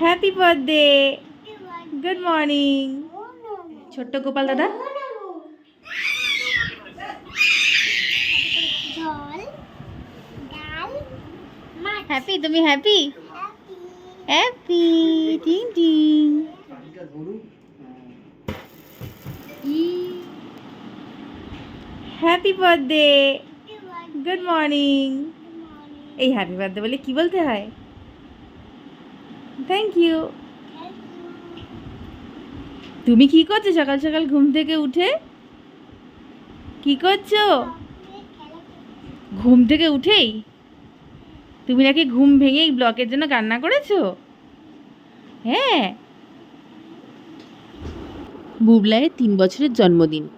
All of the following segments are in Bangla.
হ্যাপি বার্থডে গুড মর্নিং ছোট্ট গোপাল দাদা। হ্যাপি তুমি হ্যাপি হ্যাপি হ্যাপি টিং টিং। হ্যাপি বার্থডে গুড মর্নিং এই হ্যাপি বার্থডে বলে কি বলতে হয়? থ্যাংক ইউ তুমি কি করছ? সকাল সকাল ঘুম থেকে উঠে? কি করছ? ঘুম থেকে উঠেই? তুমি নাকি ঘুম ভেঙেই ব্লকের জন্য কান্না করেছ? হ্যাঁ। বুবলায়ের তিন বছরের জন্মদিন।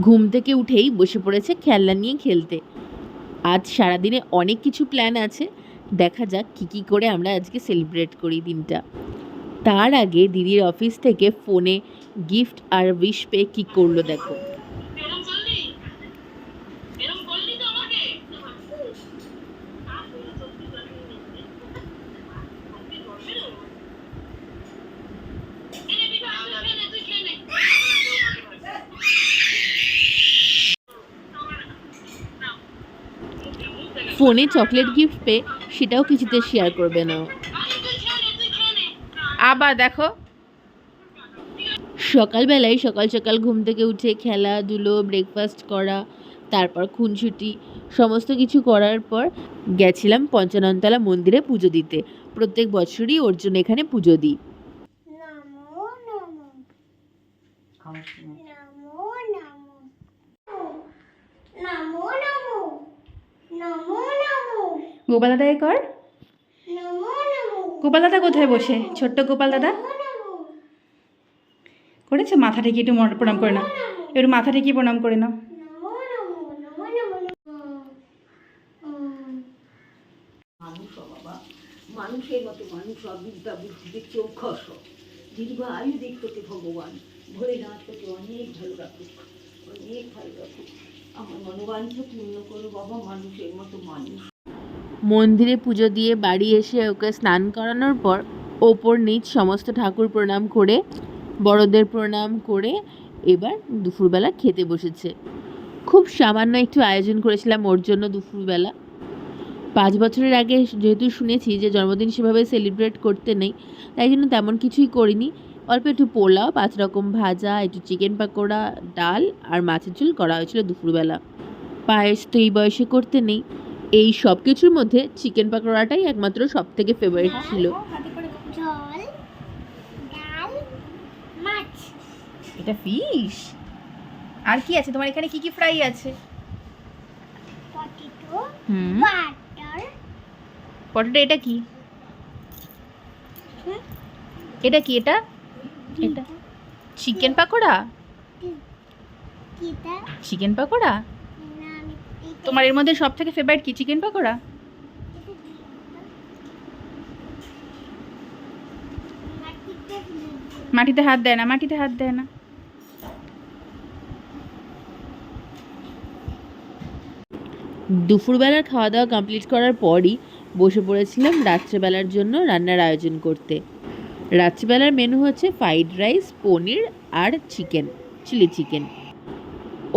ঘুম থেকে উঠেই বসে পড়েছে খেলনা নিয়ে খেলতে। আজ সারাদিনে অনেক কিছু প্ল্যান আছে। দেখা যাক কী কী করে আমরা আজকে সেলিব্রেট করি দিনটা। তার আগে দিদির অফিস থেকে ফোনে গিফট আর উইশ পেয়ে কী করল দেখো। ফোনে চকলেট গিফট পেয়ে সেটাও কিছুতে শেয়ার করবে না। আবার দেখো সকালবেলায় সকাল সকাল ঘুম থেকে উঠে খেলাধুলো ব্রেকফাস্ট করা তারপর খুনছুটি সমস্ত কিছু করার পর গেছিলাম পঞ্চাননতলা মন্দিরে পুজো দিতে। প্রত্যেক বছরই ওর জন্য এখানে পুজো দিই। গোপাল দাদা এ কর। গোপাল দাদা কোথায় বসে? ছোট্ট গোপাল দাদা? করেছে? মাথা ঠেকে একটু প্রণাম করে নাও। একটু মাথা ঠেকে প্রণাম করে নাও। মানুষের মতো মানুষ হ, বিদ্যা বুদ্ধিতে চৌখস হ। দীর্ঘ আয়ু দিক তোকে ভগবান ভোলেনাথ তোকে অনেক ভালো রাখুক অনেক ভালো রাখুক আমার মনোবাঞ্ছা পূর্ণ করো বাবা মানুষের মতো মানুষ। মন্দিরে পুজো দিয়ে বাড়ি এসে ওকে স্নান করানোর পর ওপর নিচ সমস্ত ঠাকুর প্রণাম করে, বড়দের প্রণাম করে এবার দুপুরবেলা খেতে বসেছে। খুব সামান্য একটু আয়োজন করেছিলাম ওর জন্য দুপুরবেলা। পাঁচ বছরের আগে যেহেতু শুনেছি যে জন্মদিন সেভাবে সেলিব্রেট করতে নেই, তাই জন্য তেমন কিছুই করিনি। অল্প একটু পোলাও, পাঁচ রকম ভাজা, একটু চিকেন পাকোড়া, ডাল আর মাছের ঝোল করা হয়েছিল দুপুরবেলা। পায়েস তো এই বয়সে করতে নেই। এই সব কিছুর মধ্যে চিকেন পাকোড়াটাই একমাত্র সব থেকে ফেভারিট ছিল। মাছ। এটা ফিশ আর কি আছে? তোমার এখানে কি কি ফ্রাই আছে? পটেটো হুম। বাটার পটেটো এটা কি? এটা কি? এটা? এটা। চিকেন পাকোড়া? চিকেন পাকোড়া? তোমার এর মধ্যে সব থেকে ফেভারিট কি চিকেন পাকোড়া? মাটিতে হাত দেয় না, মাটিতে হাত দেয় না। দুপুরবেলার খাওয়া দাওয়া কমপ্লিট করার পরই বসে পড়েছিলাম রাত্রেবেলার জন্য রান্নার আয়োজন করতে। রাত্রিবেলার মেনু হচ্ছে ফ্রাইড রাইস পনির আর চিকেন চিলি চিকেন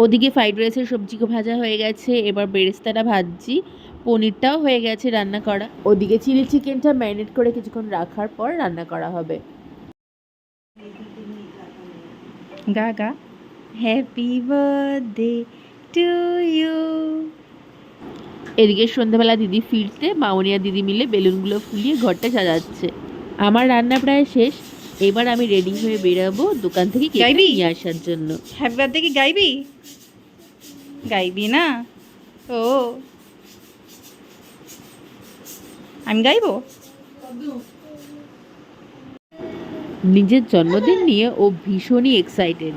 ওদিকে ফ্রাইড রাইসের সবজি ভাজা হয়ে গেছে এবার বেরেস্তাটা ভাজছি পনিরটাও হয়ে গেছে রান্না করা। ওদিকে চিলি চিকেনটা ম্যারিনেট করে কিছুক্ষণ রাখার পর রান্না করা হবে। গা গা। হ্যাপি বার্থডে টু ইউ এদিকে সন্ধ্যাবেলা দিদি ফিরতে মাউনিয়া দিদি মিলে বেলুনগুলো ফুলিয়ে ঘরটা সাজাচ্ছে। আমার রান্না প্রায় শেষ এবার আমি রেডি হয়ে বেরাবো দোকান থেকে গাইবি? নিয়ে আসার জন্য। হ্যাপি বার্থডে কি গাইবি? গাইবি না? ও। আমি গাইবো? নিজের জন্মদিন নিয়ে ও ভীষণই এক্সাইটেড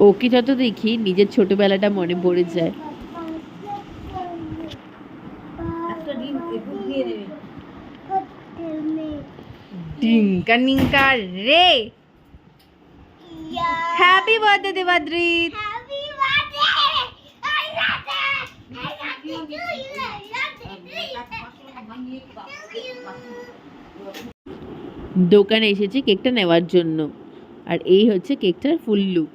ওকে যত দেখি নিজের ছোটবেলাটা মনে পড়ে যায়। একটা ডিম দিয়ে দেবে টিঙ্কা নিঙ্কা রে. Happy birthday Debadrito! দোকানে এসেছে কেকটা নেওয়ার জন্য। আর এই হচ্ছে কেকটার ফুল লুক।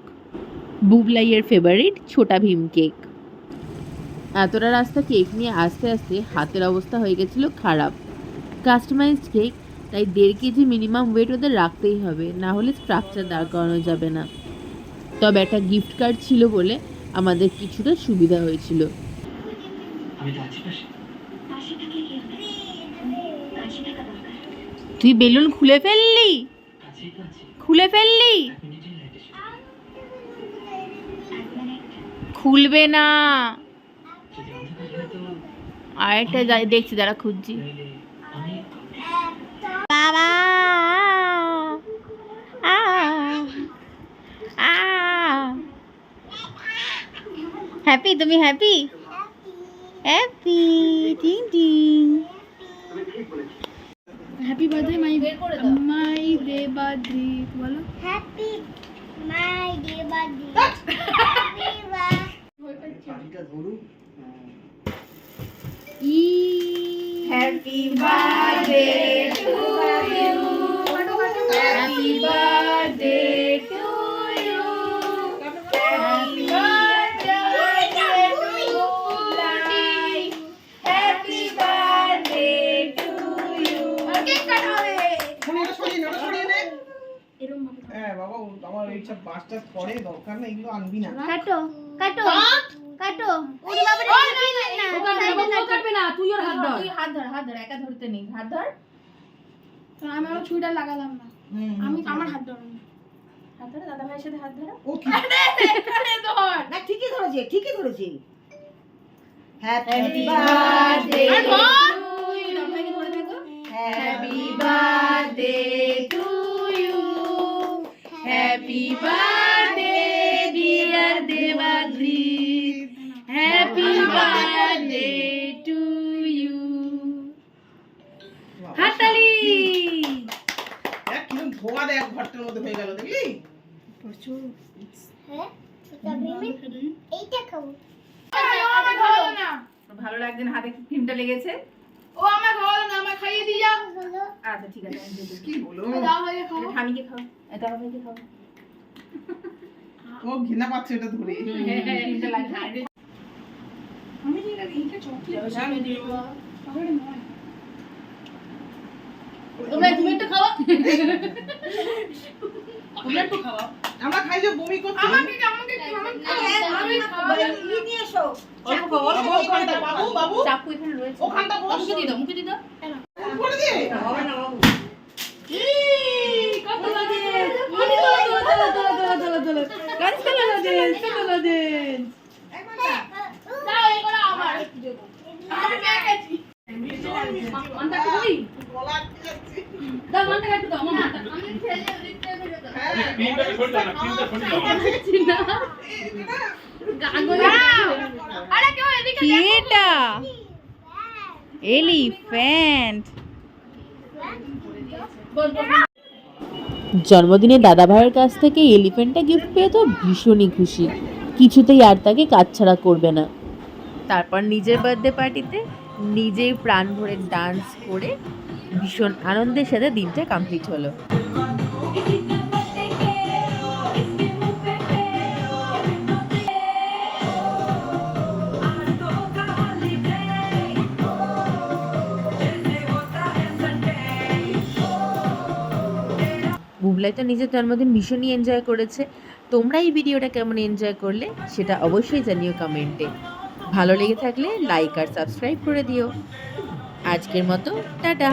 বুবলাইয়ের ফেভারিট ছোটা ভীম কেক। এতটা রাস্তা কেক নিয়ে আস্তে আস্তে হাতের অবস্থা হয়ে গেছিল খারাপ। কাস্টমাইজড কেক তাই দেড় কেজি মিনিমাম ওয়েট ওদের রাখতেই হবে না হলে স্ট্রাকচার দাঁড় করানো যাবে না। তবে একটা গিফট কার্ড ছিল বলে আমাদের কিছুটা সুবিধা হয়েছিল। তুই বেলুন খুলে ফেললি? খুলে ফেললি? খুলবে না। আরেকটা যাই দেখছি দাঁড়া খুঁজছি। বাবা আ হ্যাপি তুমি হ্যাপি হ্যাপি টিং টিং happy birthday my my day birthday বলো। Happy my day birthday happy happy birthday to বাবা আমার এইসব বাস টাস পরে দরকার নেই এগুলো আনবি না। কাটো কাটো কাটো। ওরে বাবা না। না কাটবে না তুই ওর হাত ধর। তুই হাত ধর হাত ধর একা ধরতে নেই হাত ধর। আমি আমার ছুরিটা লাগালাম না। আমি আমার। হাত ধরো। হাত ধর দাদা ভাইয়ের সাথে হাত ধরো। ও কি? না ঠিকই ধরেছে ঠিকই ধরেছে। হ্যাপি বার্থডে আরে ধর। ভাইকে ধরে থাকো হ্যাপি ধোয়া দেখ ঘরটার মধ্যে হয়ে গেল দেখলি? হ্যাঁ এইটা খাব। ভালো লাগছে না হাতে ক্রিমটা লেগেছে? ও আমার খাওয়ালো না আমার খাইয়ে দিয়ে যা। আচ্ছা ঠিক আছে আমি দেবো। কি বলো? দাও ঠামিকে খাও। এটা আমাকে খাও। ও ঘৃণা পাচ্ছে এটা ধরে। ক্রিমটা আমি চকলেট চকলেট নয়। তোমরা তুমি একটু খাওয়া তোমরা একটু খাওয়া আমরা খাই যে বমি করছি আমাকে আমাকে আমাকে আমি খাব নিয়ে এসো অল্প অল্প ওখানটা, বাবু বাবু চাকু এখানে রয়েছে ওখানটা বস। মুখে দিয়ে দাও মুখে দিয়ে দাও করে দে হবে না বাবু কত লাগে মানে তোলা তোলা তোলা তোলা তোলা তোলা গাছ তোলা দেন তোলা দেন দাও এগুলো আমার আমি পেয়ে গেছি মানটা কই গলা আটকে যাচ্ছে। দাও মানটা কাটু দাও মানটা আমি ফেলে দিতে ফেলে দাও হ্যাঁ, ক্রিমটা সরে দাও না ক্রিমটা সরে দাও চিনা গাগল আরে কেউ এদিকে কি এটা এলিফ্যান্ট। জন্মদিনে দাদা ভাইয়ের কাছ থেকে এলিফ্যান্টটা গিফট পেয়ে তো ভীষণই খুশি। কিছুতেই আর তাকে কাছছাড়া করবে না। তারপর নিজের বার্থডে পার্টিতে নিজেই প্রাণ ভরে ডান্স করে ভীষণ আনন্দের সাথে দিনটা কমপ্লিট হলো। বুবলাই তো নিজের জন্মদিন ভীষণই এনজয় করেছে। তোমরা এই ভিডিওটা কেমন এনজয় করলে সেটা অবশ্যই জানিও কমেন্টে ভালো লেগে থাকলে লাইক আর সাবস্ক্রাইব করে দিও। আজকের মতো, টাটা।